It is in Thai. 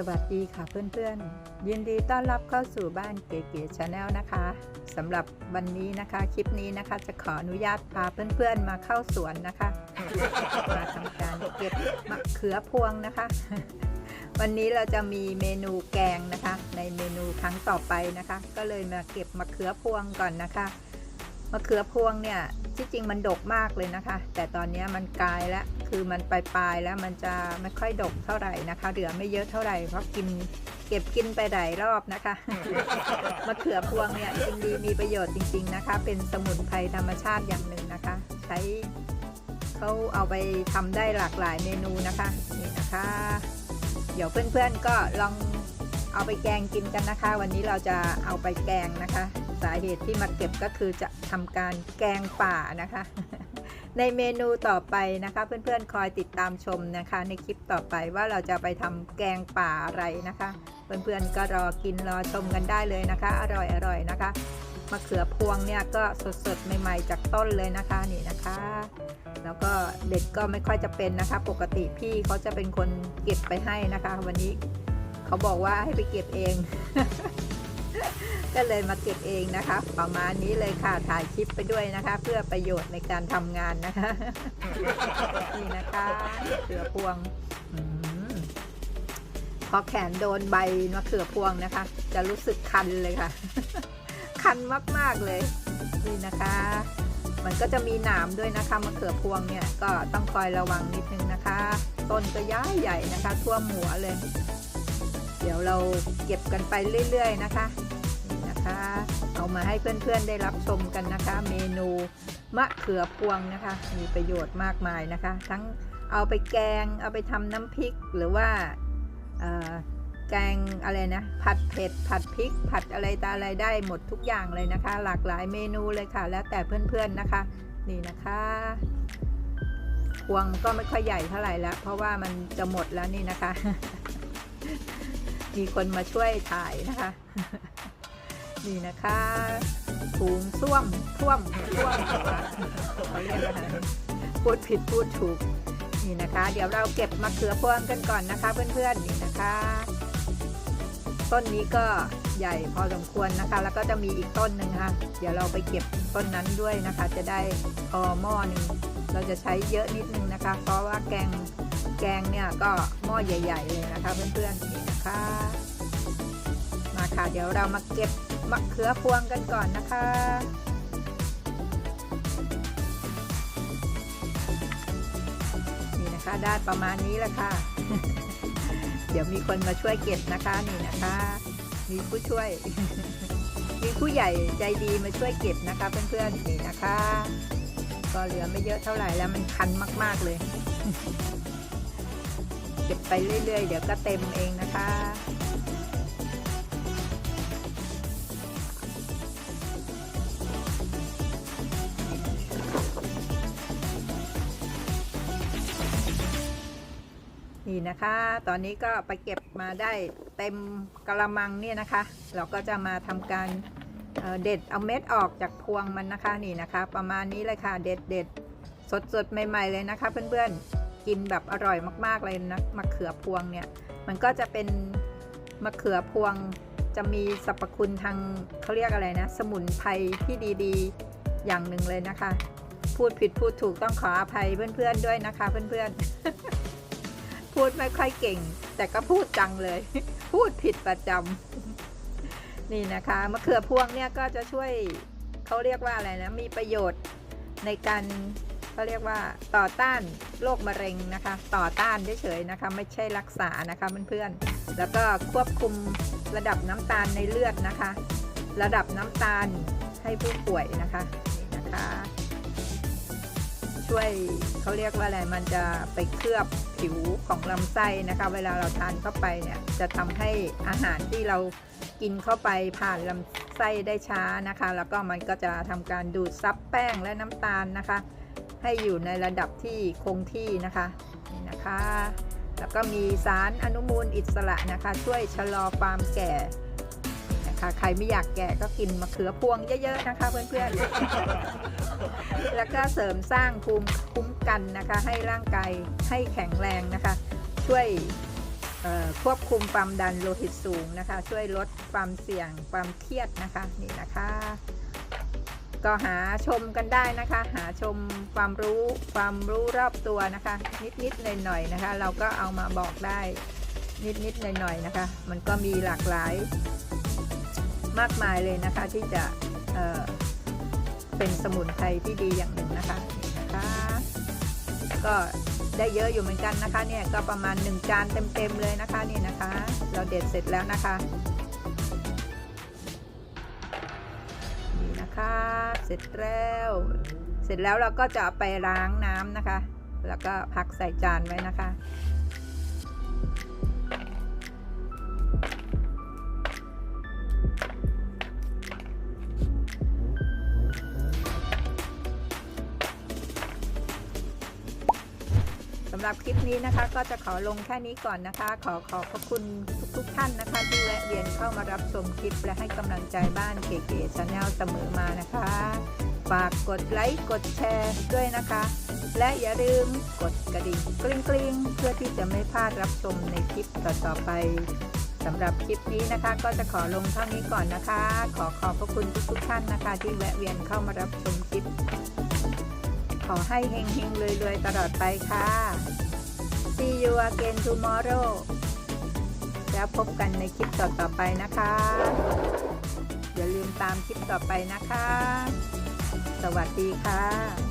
สวัสดีค่ะเพื่อนๆ ยินดีต้อนรับเข้าสู่บ้านเก๋ๆชาแนลนะคะสำหรับวันนี้นะคะคลิปนี้นะคะจะขออนุญาตพาเพื่อนๆมาเข้าสวนนะคะมาทำการเก็บมะเขือพวงนะคะ วันนี้เราจะมีเมนูแกงนะคะ ในเมนูครั้งต่อไปนะคะ ก็เลยมาเก็บมะเขือพวงก่อนนะคะ มะเขือพวงเนี่ยที่จริงมันดกมากเลยนะคะ แต่ตอนนี้มันกลายแล้วคือมันปลายๆแล้วมันจะไม่ค่อยดกเท่าไหร่นะคะเหลือไม่เยอะเท่าไหร่เพราะกินเก็บกินไปหลายรอบนะคะมะเขือพวงเนี่ยจริงดีมีประโยชน์จริง ๆนะคะ เป็นสมุนไพรธรรมชาติอย่างหนึ่งนะคะ ใช้เขาเอาไปทำได้หลากหลายเมนูนะคะนี่นะคะ เดี๋ยวเพื่อนๆก็ลองเอาไปแกงกินกันนะคะ วันนี้เราจะเอาไปแกงนะคะ สาเหตุที่มาเก็บก็คือจะทำการแกงป่านะคะ ในเมนูต่อไปนะคะ เพื่อนๆคอยติดตามชมนะคะ ในคลิปต่อไปว่าเราจะไปทำแกงป่าอะไรนะคะ เพื่อนๆก็รอกินรอชมกันได้เลยนะคะ อร่อยๆนะคะมะเขือพวงเนี่ยก็สดๆใหม่ๆจากต้นเลยนะคะนี่นะคะ แล้วก็เด็ดก็ไม่ค่อยจะเป็นนะคะ ปกติพี่เขาจะเป็นคนเก็บไปให้นะคะ วันนี้เขาบอกว่าให้ไปเก็บเอง ก็เลยมาเก็บเองนะคะ ประมาณนี้เลยค่ะถ่ายคลิปไปด้วยนะคะ เพื่อประโยชน์ในการทำงานนะคะนี่นะคะเขือพวงพอแขนโดนใบมะเขือพวงนะคะ จะรู้สึกคันเลยค่ะ คันมากๆเลยนี่นะคะ มันก็จะมีหนามด้วยนะคะมะเขือพวงเนี่ยก็ต้องคอยระวังนิดนึงนะคะ ต้นก็ย้ายใหญ่นะคะ ทั่วหัวเลย ดี๋ยวเราเก็บกันไปเรื่อย ๆ นะคะนี่นะคะ เอามาให้เพื่อนๆได้รับชมกันนะคะ เมนูมะเขือพวงนะคะ มีประโยชน์มากมายนะคะ ทั้งเอาไปแกงเอาไปทำน้ำพริกหรือว่าแกงอะไรนะ ผัดเผ็ด ผัดพริก ผัดอะไรตาอะไรได้หมดทุกอย่างเลยนะคะ หลากหลายเมนูเลยค่ะ แล้วแต่เพื่อนๆนะคะ นี่นะคะพวงก็ไม่ค่อยใหญ่เท่าไหร่แล้ว เพราะว่ามันจะหมดแล้วนี่นะคะ มีคนมาช่วยถ่ายนะคะ นี่นะคะถุงส้วมท่วมท่วมเขาเรียกอะไรพูดผิดพูดถูก นี่นะคะ เดี๋ยวเราเก็บมะเขือพวงกันก่อนนะคะ เพื่อนๆนี่นะคะ ต้นนี้ก็ใหญ่พอสมควรนะคะ แล้วก็จะมีอีกต้นหนึ่งค่ะ เดี๋ยวเราไปเก็บต้นนั้นด้วยนะคะ จะได้พอหม้อหนึ่งเราจะใช้เยอะนิดนึงนะคะ เพราะว่าแกง แกงเนี่ยก็หม้อใหญ่ ๆ เลยนะคะเพื่อนๆนี่นะคะ มาค่ะเดี๋ยวเรามาเก็บมะเขือพวงกันก่อนนะคะนี่นะคะได้ประมาณนี้แหละค่ะ เดี๋ยวมีคนมาช่วยเก็บนะคะนี่นะคะ มีผู้ช่วย มีผู้ใหญ่ใจดีมาช่วยเก็บนะคะเพื่อนๆนี่นะคะ ก็เหลือไม่เยอะเท่าไหร่แล้วมันคันมาก ๆเลย เก็บไปเรื่อยๆ เดี๋ยวก็เต็มเองนะคะนี่นะคะ ตอนนี้ก็ไปเก็บมาได้เต็มกระมังเนี่ยนะคะ เราก็จะมาทำการเอ่อเด็ดเอาเม็ดออกจากพวงมันนะคะนี่นะคะ ประมาณนี้เลยค่ะ เด็ดเด็ดสดสดๆใหม่ ๆ เลยนะคะเพื่อนๆ กินแบบอร่อยมากๆเลยนะมะเขือพวงเนี่ย มันก็จะเป็นมะเขือพวงจะมีสรรพคุณทางเขาเรียกอะไรนะ สมุนไพรที่ดีๆอย่างหนึ่งเลยนะคะ พูดผิดพูดถูกต้องขออภัยเพื่อนๆด้วยนะคะ เพื่อนๆ พูดไม่ค่อยเก่ง แต่ก็พูดจังเลย พูดผิดประจำนี่นะคะมะเขือพวงเนี่ยก็จะช่วยเขาเรียกว่าอะไรนะ มีประโยชน์ในการ เขาเรียกว่าต่อต้านโรคมะเร็งนะคะ ต่อต้านเฉยๆนะคะ ไม่ใช่รักษานะคะเพื่อนๆแล้วก็ควบคุมระดับน้ำตาลในเลือดนะคะ ระดับน้ำตาลให้ผู้ป่วยนะคะนี่นะคะ ช่วยเขาเรียกว่าอะไรมันจะไปเคลือบผิวของลำไส้นะคะ เวลาเราทานเข้าไปเนี่ยจะทำให้อาหารที่เรากินเข้าไปผ่านลำไส้ได้ช้านะคะ แล้วก็มันก็จะทำการดูดซับแป้งและน้ำตาลนะคะ ให้อยู่ในระดับที่คงที่นะคะนี่นะคะ แล้วก็มีสารอนุมูลอิสระนะคะ ช่วยชะลอความแก่นะคะใครไม่อยากแก่ก็กินมะเขือพวงเยอะๆนะคะ เพื่อนๆ แล้วก็เสริมสร้างภูมิคุ้มกันนะคะ ให้ร่างกายให้แข็งแรงนะคะ ช่วยควบคุมความดันโลหิตสูงนะคะ ช่วยลดความเสี่ยงความเครียดนะคะนี่นะคะ ก็หาชมกันได้นะคะ หาชมความรู้ความรู้รอบตัวนะคะ นิดๆหน่อยๆนะคะ เราก็เอามาบอกได้นิดๆหน่อยๆนะคะ มันก็มีหลากหลายมากมายเลยนะคะที่จะเเป็นสมุนไพรที่ดีอย่างหนึ่งนะคะนะคะก็ได้เยอะอยู่เหมือนกันนะคะเนี่ยก็ประมาณ 1 จานเต็มๆเลยนะคะนี่นะคะ เราเด็ดเสร็จแล้วนะคะ เสร็จแล้ว เสร็จแล้วเราก็จะไปล้างน้ำนะคะ แล้วก็พักใส่จานไว้นะคะ รับคลิปนี้นะคะ ก็จะขอลงแค่นี้ก่อนนะคะ ขอขอบพระคุณทุกๆทท่านนะคะ ที่แวะเวียนเข้ามารับชมคลิป และให้กำลังใจบ้านเก๋ๆชาแนลเสมอมานะคะ ฝากกดไลค์กดแชร์ด้วยนะคะ และอย่าลืมกดกระดิ่งกริ๊งกริ๊งเพื่อที่จะไม่พลาดรับชมในคลิปต่อๆไปสำหรับคลิปนี้นะคะ ก็จะขอลงเท่านี้ก่อนนะคะ ขอขอบพระคุณทุกๆท่านนะคะ ที่แวะเวียนเข้ามารับชมคลิปขอให้เฮงเฮงๆรวยๆตลอดไปค่ะ See you again tomorrow แล้วพบกันในคลิปต่อๆไปนะคะ อย่าลืมตามคลิปต่อไปนะคะ สวัสดีค่ะ